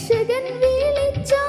രക്ഷകൻ വിളിച്ചോ